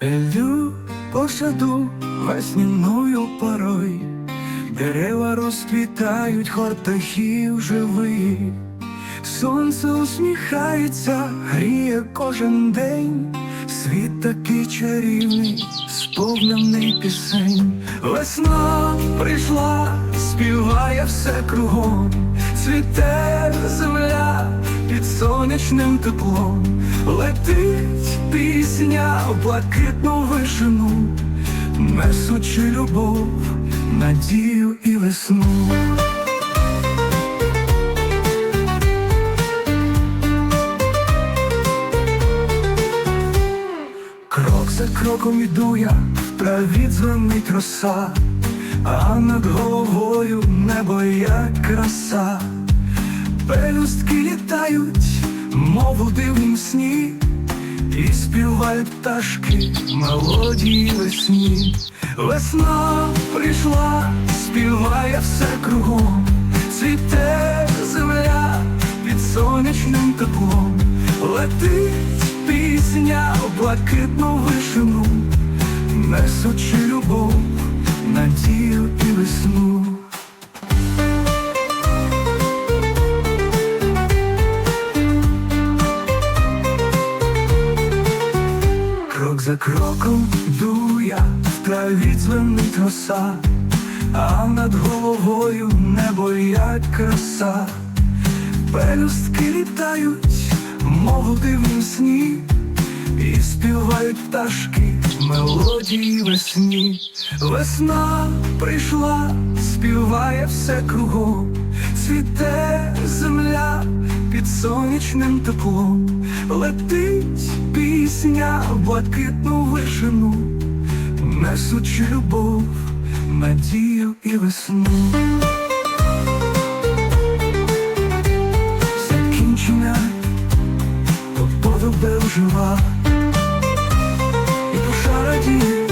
Йду по саду весняною порой, дерева розквітають, хор птахів живий, сонце усміхається, гріє кожен день, світ такий чарівний, сповнений пісень. Весна прийшла, співає все кругом, цвіте земля під сонячним теплом, пісня блакитну вишину, несучи любов, надію і весну. Крок за кроком іду я, в траві дзвонить роса, а над головою небо як краса. Пелюстки літають, мов у дивнім сні, і співають пташки мелодії весні. Весна прийшла, співає все кругом, цвіте земля під сонячним теплом, летить пісня в блакитну вишину, несучи любов, за кроком йду я, в траві дзвенить роса, а над головою небо як краса. Пелюстки літають, мов у дивнім сні, і співають пташки мелодії весні. Весна прийшла, співає все кругом, цвіте земля під сонячним теплом, летить пісня в блакитну вишину, несучи любов, надію і весну. закінчення, подобе жива, і душа радіє,